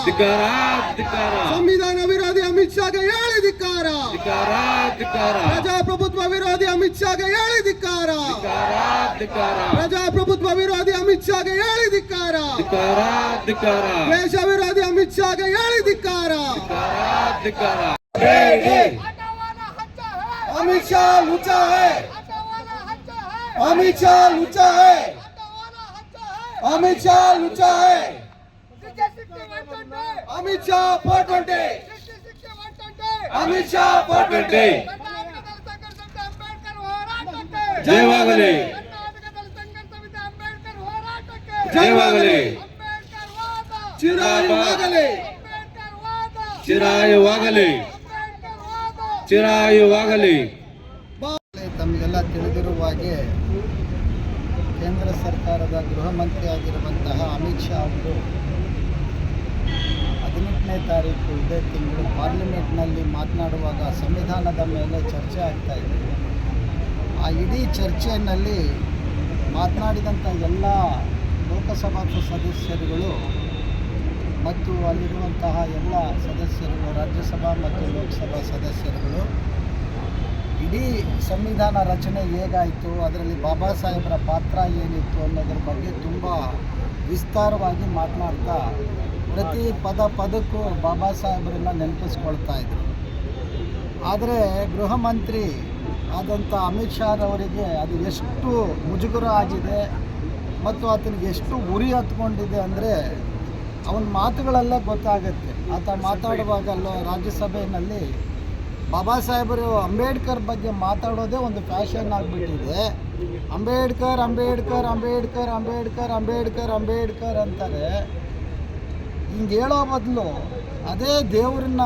ಶಾಗೆ ಹೇಳಿ ಧಿಕ್ಕಾರ ಧಿಕ್ಕಾರ ಧಿಕ್ಕಾರ ಸಂವಿಧಾನ ವಿರೋಧಿ ಅಮಿತ್ ಶಾಗೆ ಹೇಳಿ ಧಿಕ್ಕಾರ ಧಿಕ್ಕಾರ ಧಿಕ್ಕಾರ ಪ್ರಜಾಪ್ರಭುತ್ವ ವಿರೋಧಿ ಅಮಿತ್ ಶಾಗೆ ಹೇಳಿ ಧಿಕ್ಕಾರ ಧಿಕ್ಕಾರ ಧಿಕ್ಕಾರ ಪ್ರಜಾಪ್ರಭುತ್ವ ವಿರೋಧಿ ಅಮಿತ್ ಶಾಗೆ ಹೇಳಿ ಧಿಕ್ಕಾರ ಧಿಕ್ಕಾರ ಧಿಕ್ಕಾರ ದೇಶ ವಿರೋಧಿ ಅಮಿತ್ ಶಾಗೆ ಹೇಳಿ ಧಿಕ್ಕಾರ ಧಿಕ್ಕಾರ हटावाना हच्चा है अमित शाह लुचा है हटावाना हच्चा है अमित शाह लुचा है हटावाना हच्चा है अमित शाह लुचा है Amit Shah four twenty Amit Shah four twenty ಜಯವಾಗಲಿ ಜಯವಾಗಲಿ ಚಿರಾಯುವಾಗಲಿ ಚಿರಾಯುವಾಗಲಿ ಚಿರಾಯುವಾಗಲಿ ತಮಗೆಲ್ಲ ತಿಳಿದಿರುವ ಹಾಗೆ ಕೇಂದ್ರ ಸರ್ಕಾರದ ಗೃಹ ಮಂತ್ರಿಯಾಗಿರುವಂತಹ ಅಮಿತ್ ಶಾ ಅವರು ಹದಿನೆಂಟನೇ ತಾರೀಕು ಇದೇ ತಿಂಗಳು ಪಾರ್ಲಿಮೆಂಟ್ನಲ್ಲಿ ಮಾತನಾಡುವಾಗ ಸಂವಿಧಾನದ ಮೇಲೆ ಚರ್ಚೆ ಆಗ್ತಾ ಇದೆ. ಆ ಇಡೀ ಚರ್ಚೆಯಲ್ಲಿ ಮಾತನಾಡಿದಂಥ ಎಲ್ಲ ಲೋಕಸಭಾ ಸದಸ್ಯರುಗಳು ಮತ್ತು ಅಲ್ಲಿರುವಂತಹ ಎಲ್ಲ ಸದಸ್ಯರುಗಳು, ರಾಜ್ಯಸಭಾ ಮತ್ತು ಲೋಕಸಭಾ ಸದಸ್ಯರುಗಳು, ಇಡೀ ಸಂವಿಧಾನ ರಚನೆ ಹೇಗಾಯಿತು, ಅದರಲ್ಲಿ ಬಾಬಾ ಸಾಹೇಬರ ಪಾತ್ರ ಏನಿತ್ತು ಅನ್ನೋದ್ರ ಬಗ್ಗೆ ತುಂಬ ವಿಸ್ತಾರವಾಗಿ ಮಾತನಾಡ್ತಾ ಪ್ರತಿ ಪದ ಪದಕ್ಕೂ ಬಾಬಾ ಸಾಹೇಬರನ್ನ ನೆನಪಿಸ್ಕೊಳ್ತಾ ಇದ್ರು. ಆದರೆ ಗೃಹ ಮಂತ್ರಿ ಆದಂಥ ಅಮಿತ್ ಶಾ ಅವರಿಗೆ ಅದು ಎಷ್ಟು ಮುಜುಗರ ಆಗಿದೆ ಮತ್ತು ಆತನಿಗೆ ಎಷ್ಟು ಉರಿ ಹತ್ಕೊಂಡಿದೆ ಅಂದರೆ ಅವನ ಮಾತುಗಳೆಲ್ಲ ಗೊತ್ತಾಗುತ್ತೆ. ಆತ ಮಾತಾಡುವಾಗ ರಾಜ್ಯಸಭೆಯಲ್ಲಿ ಬಾಬಾ ಸಾಹೇಬರು ಅಂಬೇಡ್ಕರ್ ಬಗ್ಗೆ ಮಾತಾಡೋದೇ ಒಂದು ಫ್ಯಾಷನ್ ಆಗಿಬಿಟ್ಟಿದೆ. ಅಂಬೇಡ್ಕರ್ ಅಂಬೇಡ್ಕರ್ ಅಂಬೇಡ್ಕರ್ ಅಂಬೇಡ್ಕರ್ ಅಂಬೇಡ್ಕರ್ ಅಂಬೇಡ್ಕರ್ ಅಂತಾರೆ. ಹಿಂಗೆ ಹೇಳೋ ಬದಲು ಅದೇ ದೇವರನ್ನ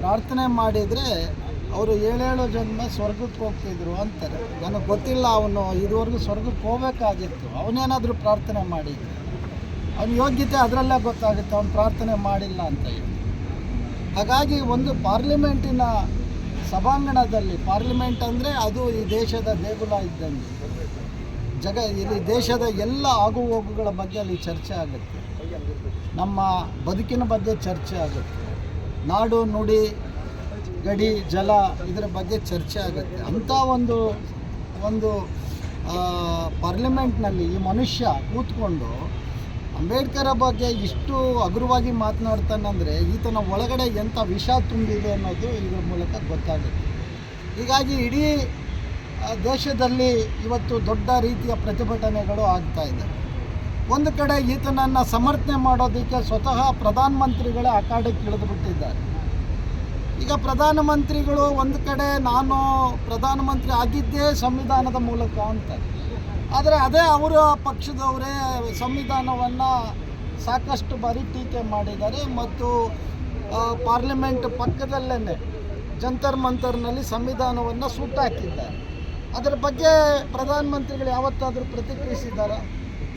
ಪ್ರಾರ್ಥನೆ ಮಾಡಿದರೆ ಅವರು ಏಳೇಳು ಜನ್ಮ ಸ್ವರ್ಗಕ್ಕೆ ಹೋಗ್ತಿದ್ರು ಅಂತಾರೆ. ನನಗೆ ಗೊತ್ತಿಲ್ಲ ಅವನು ಇದುವರೆಗೂ ಸ್ವರ್ಗಕ್ಕೆ ಹೋಗಬೇಕಾಗಿತ್ತು. ಅವನೇನಾದರೂ ಪ್ರಾರ್ಥನೆ ಮಾಡಿದ್ರು ಅವನ ಯೋಗ್ಯತೆ ಅದರಲ್ಲೇ ಗೊತ್ತಾಗುತ್ತೆ, ಅವನು ಪ್ರಾರ್ಥನೆ ಮಾಡಿಲ್ಲ ಅಂತ ಹೇಳಿ. ಹಾಗಾಗಿ ಒಂದು ಪಾರ್ಲಿಮೆಂಟಿನ ಸಭಾಂಗಣದಲ್ಲಿ, ಪಾರ್ಲಿಮೆಂಟ್ ಅಂದರೆ ಅದು ಈ ದೇಶದ ದೇಗುಲ ಇದ್ದಂಗೆ. ಜಗ, ಇಲ್ಲಿ ದೇಶದ ಎಲ್ಲ ಆಗು ಹೋಗುಗಳ ಬಗ್ಗೆ ಅಲ್ಲಿ ಚರ್ಚೆ ಆಗುತ್ತೆ. ನಮ್ಮ ಬದುಕಿನ ಬಗ್ಗೆ ಚರ್ಚೆ ಆಗುತ್ತೆ. ನಾಡು, ನುಡಿ, ಗಡಿ, ಜಲ ಇದರ ಬಗ್ಗೆ ಚರ್ಚೆ ಆಗುತ್ತೆ. ಅಂಥ ಒಂದು ಒಂದು ಪಾರ್ಲಿಮೆಂಟ್ನಲ್ಲಿ ಈ ಮನುಷ್ಯ ಕೂತ್ಕೊಂಡು ಅಂಬೇಡ್ಕರ್ ಬಗ್ಗೆ ಇಷ್ಟು ಹಗುರವಾಗಿ ಮಾತನಾಡ್ತಾನಂದರೆ ಈತನ ಒಳಗಡೆ ಎಂಥ ವಿಷ ತುಂಬಿದೆ ಅನ್ನೋದು ಇದರ ಮೂಲಕ ಗೊತ್ತಾಗುತ್ತೆ. ಹೀಗಾಗಿ ಇಡೀ ದೇಶದಲ್ಲಿ ಇವತ್ತು ದೊಡ್ಡ ರೀತಿಯ ಪ್ರತಿಭಟನೆಗಳು ಆಗ್ತಾ ಇದೆ. ಒಂದು ಕಡೆ ಈತನನ್ನು ಸಮರ್ಥನೆ ಮಾಡೋದಕ್ಕೆ ಸ್ವತಃ ಪ್ರಧಾನಮಂತ್ರಿಗಳೇ ಅಖಾಡಕ್ಕೆ ಇಳಿದುಬಿಟ್ಟಿದ್ದಾರೆ ಈಗ ಪ್ರಧಾನಮಂತ್ರಿಗಳು ಒಂದು ಕಡೆ ನಾನು ಪ್ರಧಾನಮಂತ್ರಿ ಆಗಿದ್ದೇ ಸಂವಿಧಾನದ ಮೂಲಕ ಅಂತ. ಆದರೆ ಅದೇ ಅವರ ಪಕ್ಷದವರೇ ಸಂವಿಧಾನವನ್ನು ಸಾಕಷ್ಟು ಬಾರಿ ಟೀಕೆ ಮಾಡಿದ್ದಾರೆ ಮತ್ತು ಪಾರ್ಲಿಮೆಂಟ್ ಪಕ್ಕದಲ್ಲೇ ಜಂತರ್ ಮಂತರ್ನಲ್ಲಿ ಸಂವಿಧಾನವನ್ನು ಸುಟ್ಟಾಕಿದ್ದಾರೆ ಅದರ ಬಗ್ಗೆ ಪ್ರಧಾನಮಂತ್ರಿಗಳು ಯಾವತ್ತಾದರೂ ಪ್ರತಿಕ್ರಿಯಿಸಿದ್ದಾರಾ?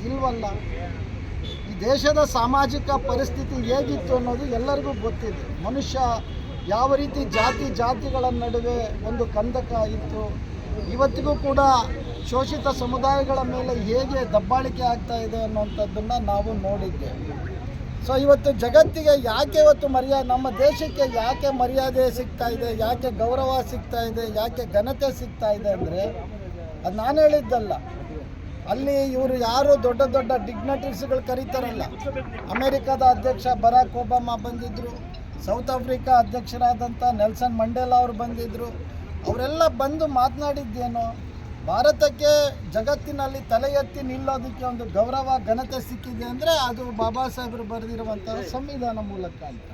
ಇಲ್ವಲ್ಲ? ಈ ದೇಶದ ಸಾಮಾಜಿಕ ಪರಿಸ್ಥಿತಿ ಹೇಗಿತ್ತು ಅನ್ನೋದು ಎಲ್ಲರಿಗೂ ಗೊತ್ತಿದೆ. ಮನುಷ್ಯ ಯಾವ ರೀತಿ ಜಾತಿ ಜಾತಿಗಳ ನಡುವೆ ಒಂದು ಕಂದಕ ಇತ್ತು, ಇವತ್ತಿಗೂ ಕೂಡ ಶೋಷಿತ ಸಮುದಾಯಗಳ ಮೇಲೆ ಹೇಗೆ ದಬ್ಬಾಳಿಕೆ ಆಗ್ತಾ ಇದೆ ಅನ್ನುವಂಥದ್ದನ್ನು ನಾವು ನೋಡಿದ್ದೇವೆ. ಸೊ ಇವತ್ತು ಜಗತ್ತಿಗೆ ಯಾಕೆ ಇವತ್ತು ಮರ್ಯಾದೆ ನಮ್ಮ ದೇಶಕ್ಕೆ ಯಾಕೆ ಮರ್ಯಾದೆ ಸಿಗ್ತಾ ಇದೆ, ಯಾಕೆ ಗೌರವ ಸಿಗ್ತಾ ಇದೆ, ಯಾಕೆ ಘನತೆ ಸಿಗ್ತಾ ಇದೆ ಅಂದರೆ, ಅದು ನಾನು ಹೇಳಿದ್ದಲ್ಲ. ಅಲ್ಲಿ ಇವರು ಯಾರು ದೊಡ್ಡ ದೊಡ್ಡ ಡಿಗ್ನಟರೀಸ್ಗಳು ಕರೀತಾರಲ್ಲ. ಅಮೆರಿಕದ ಅಧ್ಯಕ್ಷ ಬರಾಕ್ ಒಬಾಮಾ ಬಂದಿದ್ದರು ಸೌತ್ ಆಫ್ರಿಕಾ ಅಧ್ಯಕ್ಷರಾದಂಥ ನೆಲ್ಸನ್ ಮಂಡೇಲಾ ಅವರು ಬಂದಿದ್ದರು ಅವರೆಲ್ಲ ಬಂದು ಮಾತನಾಡಿದ್ದೇನು, ಭಾರತಕ್ಕೆ ಜಗತ್ತಿನಲ್ಲಿ ತಲೆ ಎತ್ತಿ ನಿಲ್ಲೋದಕ್ಕೆ ಒಂದು ಗೌರವ, ಘನತೆ ಸಿಕ್ಕಿದೆ ಅಂದರೆ ಅದು ಬಾಬಾ ಸಾಹೇಬರು ಬರೆದಿರುವಂತಹ ಸಂವಿಧಾನ ಮೂಲಕ ಅಂತ.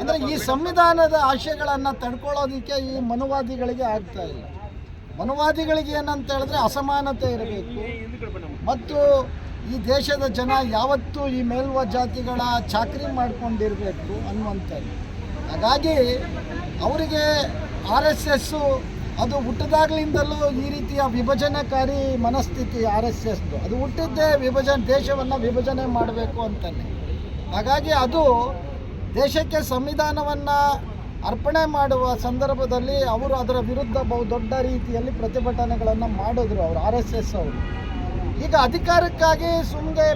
ಅಂದರೆ ಈ ಸಂವಿಧಾನದ ಆಶಯಗಳನ್ನು ತಡ್ಕೊಳ್ಳೋದಕ್ಕೆ ಈ ಮನುವಾದಿಗಳಿಗೆ ಆಗ್ತಾ ಇಲ್ಲ. ಮನುವಾದಿಗಳಿಗೆ ಏನಂತ ಹೇಳಿದ್ರೆ ಅಸಮಾನತೆ ಇರಬೇಕು. ಮತ್ತು ಈ ದೇಶದ ಜನ ಯಾವತ್ತೂ ಈ ಮೇಲ್ವ ಜಾತಿಗಳ ಚಾಕರಿ ಮಾಡ್ಕೊಂಡಿರಬೇಕು ಅನ್ನುವಂಥದ್ದು. ಹಾಗಾಗಿ ಅವರಿಗೆ ಆರ್ ಎಸ್ ಎಸ್ಸು ಅದು ಹುಟ್ಟಿದಾಗ್ಲಿಂದಲೂ ಈ ರೀತಿಯ ವಿಭಜನಕಾರಿ ಮನಸ್ಥಿತಿ ಆರ್ ಎಸ್ ಎಸ್ದು ಅದು ಹುಟ್ಟಿದ್ದೇ ವಿಭಜನೆ, ದೇಶವನ್ನು ವಿಭಜನೆ ಮಾಡಬೇಕು ಅಂತಲೇ ಹಾಗಾಗಿ ಅದು ದೇಶಕ್ಕೆ ಸಂವಿಧಾನವನ್ನು ಅರ್ಪಣೆ ಮಾಡುವ ಸಂದರ್ಭದಲ್ಲಿ ಅವರು ಅದರ ವಿರುದ್ಧ ಬಹು ದೊಡ್ಡ ರೀತಿಯಲ್ಲಿ ಪ್ರತಿಭಟನೆಗಳನ್ನು ಮಾಡಿದ್ರು ಅವರು ಆರ್ ಎಸ್ ಎಸ್ ಅವರು. ಈಗ ಅಧಿಕಾರಕ್ಕಾಗಿ ಸುಮ್ಮನೆ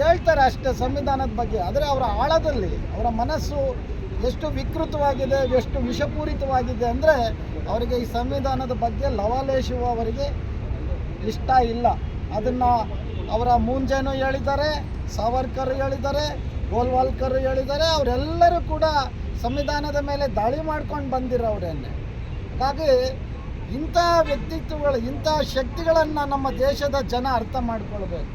ಹೇಳ್ತಾರೆ ಅಷ್ಟೇ ಸಂವಿಧಾನದ ಬಗ್ಗೆ, ಆದರೆ ಅವರ ಆಳದಲ್ಲಿ, ಅವರ ಮನಸ್ಸು ಎಷ್ಟು ವಿಕೃತವಾಗಿದೆ, ಎಷ್ಟು ವಿಷಪೂರಿತವಾಗಿದೆ ಅಂದರೆ ಅವರಿಗೆ ಈ ಸಂವಿಧಾನದ ಬಗ್ಗೆ ಲವಾಲೇಶುವ ಅವರಿಗೆ ಇಷ್ಟ ಇಲ್ಲ. ಅದನ್ನು ಅವರ ಮುಂಜಾನೂ ಹೇಳಿದ್ದಾರೆ, ಸಾವರ್ಕರ್ ಹೇಳಿದ್ದಾರೆ, ಗೋಲ್ವಾಲ್ಕರ್ ಹೇಳಿದ್ದಾರೆ, ಅವರೆಲ್ಲರೂ ಕೂಡ ಸಂವಿಧಾನದ ಮೇಲೆ ದಾಳಿ ಮಾಡ್ಕೊಂಡು ಬಂದಿರೋರೇನೆ ಹಾಗಾಗಿ ಇಂಥ ವ್ಯಕ್ತಿತ್ವಗಳು, ಇಂಥ ಶಕ್ತಿಗಳನ್ನು ನಮ್ಮ ದೇಶದ ಜನ ಅರ್ಥ ಮಾಡ್ಕೊಳ್ಬೇಕು.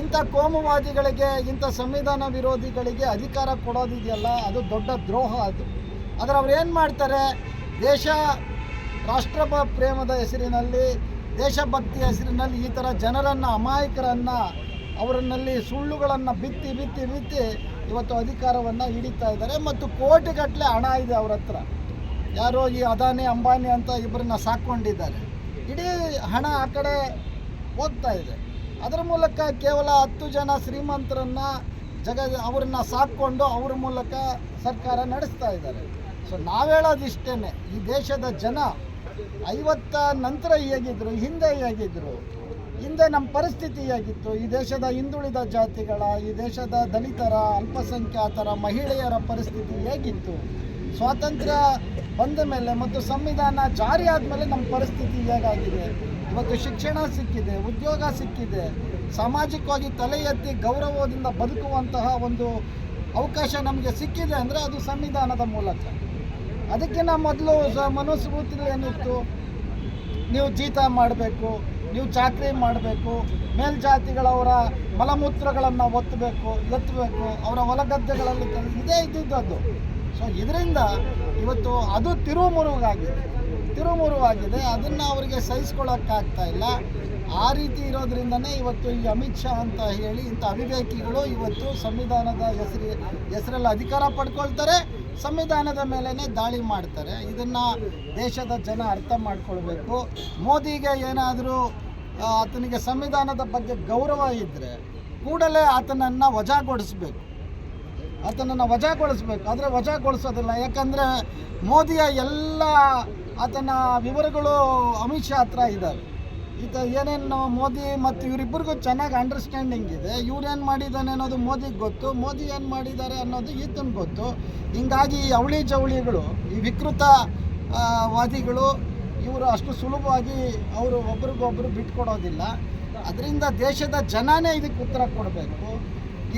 ಇಂಥ ಕೋಮುವಾದಿಗಳಿಗೆ, ಇಂಥ ಸಂವಿಧಾನ ವಿರೋಧಿಗಳಿಗೆ ಅಧಿಕಾರ ಕೊಡೋದಿದೆಯಲ್ಲ, ಅದು ದೊಡ್ಡ ದ್ರೋಹ ಅದು. ಆದರೆ ಅವ್ರು ಏನು ಮಾಡ್ತಾರೆ? ದೇಶ ರಾಷ್ಟ್ರ ಪ್ರೇಮದ ಹೆಸರಿನಲ್ಲಿ ದೇಶಭಕ್ತಿಯ ಹೆಸರಿನಲ್ಲಿ ಈ ಥರ ಜನರನ್ನು, ಅಮಾಯಕರನ್ನು, ಅವರನ್ನಲ್ಲಿ ಸುಳ್ಳುಗಳನ್ನು ಬಿತ್ತಿ ಬಿತ್ತಿ ಬಿತ್ತಿ ಇವತ್ತು ಅಧಿಕಾರವನ್ನು ಹಿಡಿತಾ ಇದ್ದಾರೆ ಮತ್ತು ಕೋಟಿಗಟ್ಟಲೆ ಹಣ ಇದೆ ಅವ್ರ ಹತ್ರ. ಯಾರೋ ಈ ಅದಾನಿ, ಅಂಬಾನಿ ಅಂತ ಇಬ್ಬರನ್ನ ಸಾಕೊಂಡಿದ್ದಾರೆ ಇಡೀ ಹಣ ಆ ಕಡೆ ಹೋಗ್ತಾ ಇದೆ. ಅದರ ಮೂಲಕ ಕೇವಲ ಹತ್ತು ಜನ ಶ್ರೀಮಂತರನ್ನ ಜಗ ಅವ್ರನ್ನ ಸಾಕೊಂಡು ಅವ್ರ ಮೂಲಕ ಸರ್ಕಾರ ನಡೆಸ್ತಾ ಇದ್ದಾರೆ. ಸೊ ನಾವು ಹೇಳೋದಿಷ್ಟೇ ಈ ದೇಶದ ಜನ ಐವತ್ತ ನಂತರ ಹೇಗಿದ್ರು, ಹಿಂದೆ ಹೇಗಿದ್ರು ಹಿಂದೆ ನಮ್ಮ ಪರಿಸ್ಥಿತಿ ಹೇಗಿತ್ತು? ಈ ದೇಶದ ಹಿಂದುಳಿದ ಜಾತಿಗಳ, ಈ ದೇಶದ ದಲಿತರ, ಅಲ್ಪಸಂಖ್ಯಾತರ, ಮಹಿಳೆಯರ ಪರಿಸ್ಥಿತಿ ಹೇಗಿತ್ತು? ಸ್ವಾತಂತ್ರ್ಯ ಬಂದ ಮೇಲೆ ಮತ್ತು ಸಂವಿಧಾನ ಜಾರಿ ಆದಮೇಲೆ ನಮ್ಮ ಪರಿಸ್ಥಿತಿ ಹೇಗಾಗಿದೆ? ಇವತ್ತು ಶಿಕ್ಷಣ ಸಿಕ್ಕಿದೆ, ಉದ್ಯೋಗ ಸಿಕ್ಕಿದೆ, ಸಾಮಾಜಿಕವಾಗಿ ತಲೆ ಎತ್ತಿ ಗೌರವದಿಂದ ಬದುಕುವಂತಹ ಒಂದು ಅವಕಾಶ ನಮಗೆ ಸಿಕ್ಕಿದೆ ಅಂದರೆ ಅದು ಸಂವಿಧಾನದ ಮೂಲಕ. ಅದಕ್ಕಿಂತ ಮೊದಲು ಮನಸ್ಸು ಏನಿತ್ತು? ನೀವು ಜೀತ ಮಾಡಬೇಕು ನೀವು ಜಾತ್ರೆ ಮಾಡಬೇಕು, ಮೇಲ್ಜಾತಿಗಳವರ ಮಲಮೂತ್ರಗಳನ್ನು ಒತ್ತಬೇಕು, ಎತ್ತಬೇಕು, ಅವರ ಹೊಲಗದ್ದೆಗಳಲ್ಲಿ ಇದೇ ಇದ್ದಿದ್ದದ್ದು. ಸೊ ಇದರಿಂದ ಇವತ್ತು ಅದು ತಿರುಮುರುಗಾಗಿದೆ ತಿರುಮುರುವಾಗಿದೆ, ಅದನ್ನು ಅವರಿಗೆ ಸಹಿಸ್ಕೊಳ್ಳೋಕ್ಕಾಗ್ತಾ ಇಲ್ಲ. ಆ ರೀತಿ ಇರೋದ್ರಿಂದನೇ ಇವತ್ತು ಈ ಅಮಿತ್ ಶಾ ಅಂತ ಹೇಳಿ ಇಂಥ ಅವಿವೇಕಿಗಳು ಇವತ್ತು ಸಂವಿಧಾನದ ಹೆಸರಿ, ಹೆಸರಲ್ಲಿ ಅಧಿಕಾರ ಪಡ್ಕೊಳ್ತಾರೆ. ಸಂವಿಧಾನದ ಮೇಲೇ ದಾಳಿ ಮಾಡ್ತಾರೆ. ಇದನ್ನು ದೇಶದ ಜನ ಅರ್ಥ ಮಾಡ್ಕೊಳ್ಬೇಕು. ಮೋದಿಗೆ ಏನಾದರೂ ಆತನಿಗೆ ಸಂವಿಧಾನದ ಬಗ್ಗೆ ಗೌರವ ಇದ್ದರೆ ಕೂಡಲೇ ಆತನನ್ನು ವಜಾಗೊಳಿಸ್ಬೇಕು. ಆತನನ್ನು ವಜಾಗೊಳಿಸ್ಬೇಕು. ಆದರೆ ವಜಾಗೊಳಿಸೋದಿಲ್ಲ. ಯಾಕಂದರೆ ಮೋದಿಯ ಎಲ್ಲ ಆತನ ವಿವರಗಳು ಅಮಿತ್ ಶಾ ಹತ್ರ ಇದ್ದಾವೆ ಈತ ಏನೇನು ಮೋದಿ ಮತ್ತು ಇವರಿಬ್ಬರಿಗೂ ಚೆನ್ನಾಗಿ ಅಂಡರ್ಸ್ಟ್ಯಾಂಡಿಂಗ್ ಇದೆ. ಏನು ಮಾಡಿದ್ದಾನೆ ಅನ್ನೋದು ಮೋದಿಗೆ ಗೊತ್ತು. ಮೋದಿ ಏನು ಮಾಡಿದ್ದಾರೆ ಅನ್ನೋದು ಈತನ ಗೊತ್ತು. ಹಿಂಗಾಗಿ ಈ ಅವಳಿ ಜವಳಿಗಳು, ಈ ವಿಕೃತ ವಾದಿಗಳು, ಇವರು ಅಷ್ಟು ಸುಲಭವಾಗಿ ಅವರು ಒಬ್ರಿಗೊಬ್ರು ಬಿಟ್ಕೊಡೋದಿಲ್ಲ. ಅದರಿಂದ ದೇಶದ ಜನನೇ ಇದಕ್ಕೆ ಉತ್ತರ ಕೊಡಬೇಕು.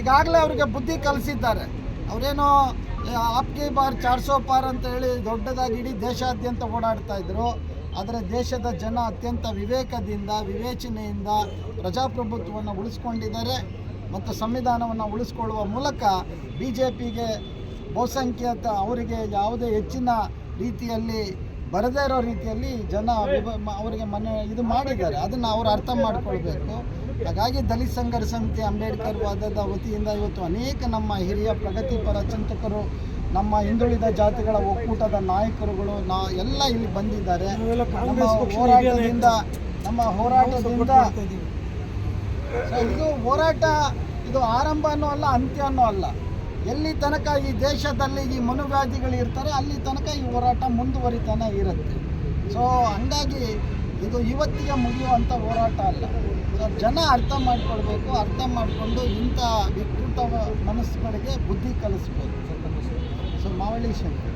ಈಗಾಗಲೇ ಅವರಿಗೆ ಬುದ್ಧಿ ಕಲಿಸಿದ್ದಾರೆ. ಅವರೇನೋ ಆಪ್ಗೆ ಬಾರ್ ಚಾರ್ಸೋ ಪಾರ್ ಅಂತ ಹೇಳಿ ದೊಡ್ಡದಾಗಿ ಇಡೀ ದೇಶಾದ್ಯಂತ ಓಡಾಡ್ತಾ ಇದ್ರು. ಆದರೆ ದೇಶದ ಜನ ಅತ್ಯಂತ ವಿವೇಕದಿಂದ, ವಿವೇಚನೆಯಿಂದ ಪ್ರಜಾಪ್ರಭುತ್ವವನ್ನು ಉಳಿಸ್ಕೊಂಡಿದ್ದಾರೆ. ಮತ್ತು ಸಂವಿಧಾನವನ್ನು ಉಳಿಸ್ಕೊಳ್ಳುವ ಮೂಲಕ ಬಿ ಜೆ ಪಿಗೆ ಬಹುಸಂಖ್ಯಾತ ಅವರಿಗೆ ಯಾವುದೇ ಹೆಚ್ಚಿನ ರೀತಿಯಲ್ಲಿ, ಬರದೇ ಇರೋ ರೀತಿಯಲ್ಲಿ ಜನ ಅವರಿಗೆ ಮನೆ ಇದು ಮಾಡಿದ್ದಾರೆ. ಅದನ್ನು ಅವರು ಅರ್ಥ ಮಾಡ್ಕೊಳ್ಬೇಕು. ಹಾಗಾಗಿ ದಲಿತ ಸಂಘರ್ಷ ಸಮಿತಿ ಅಂಬೇಡ್ಕರ್ ವಾದದ ವತಿಯಿಂದ ಇವತ್ತು ಅನೇಕ ನಮ್ಮ ಹಿರಿಯ ಪ್ರಗತಿಪರ ಚಿಂತಕರು ನಮ್ಮ ಹಿಂದುಳಿದ ಜಾತಿಗಳ ಒಕ್ಕೂಟದ ನಾಯಕರುಗಳು ನಾ ಎಲ್ಲ ಇಲ್ಲಿ ಬಂದಿದ್ದಾರೆ. ನಮ್ಮ ಹೋರಾಟದಿಂದ ನಮ್ಮ ಹೋರಾಟದಿಂದ ಸೊ ಇದು ಹೋರಾಟ ಇದು ಆರಂಭನೂ ಅಲ್ಲ ಅಂತ್ಯನೂ ಅಲ್ಲ. ಎಲ್ಲಿ ತನಕ ಈ ದೇಶದಲ್ಲಿ ಈ ಮನುವ್ಯಾಧಿಗಳು ಇರ್ತಾರೆ ಅಲ್ಲಿ ತನಕ ಈ ಹೋರಾಟ ಮುಂದುವರಿತಾನೆ ಇರುತ್ತೆ. ಸೊ ಹಂಗಾಗಿ ಇದು ಇವತ್ತಿಗೆ ಮುಗಿಯುವಂಥ ಹೋರಾಟ ಅಲ್ಲ. ಜನ ಅರ್ಥ ಮಾಡ್ಕೊಳ್ಬೇಕು ಅರ್ಥ ಮಾಡಿಕೊಂಡು ಇಂಥ ವಿಕೃತ ಮನಸ್ಸುಗಳಿಗೆ ಬುದ್ಧಿ ಕಲಿಸ್ಬೇಕು ಸೊ ಮಾವಳಿ ಶಂಕರ್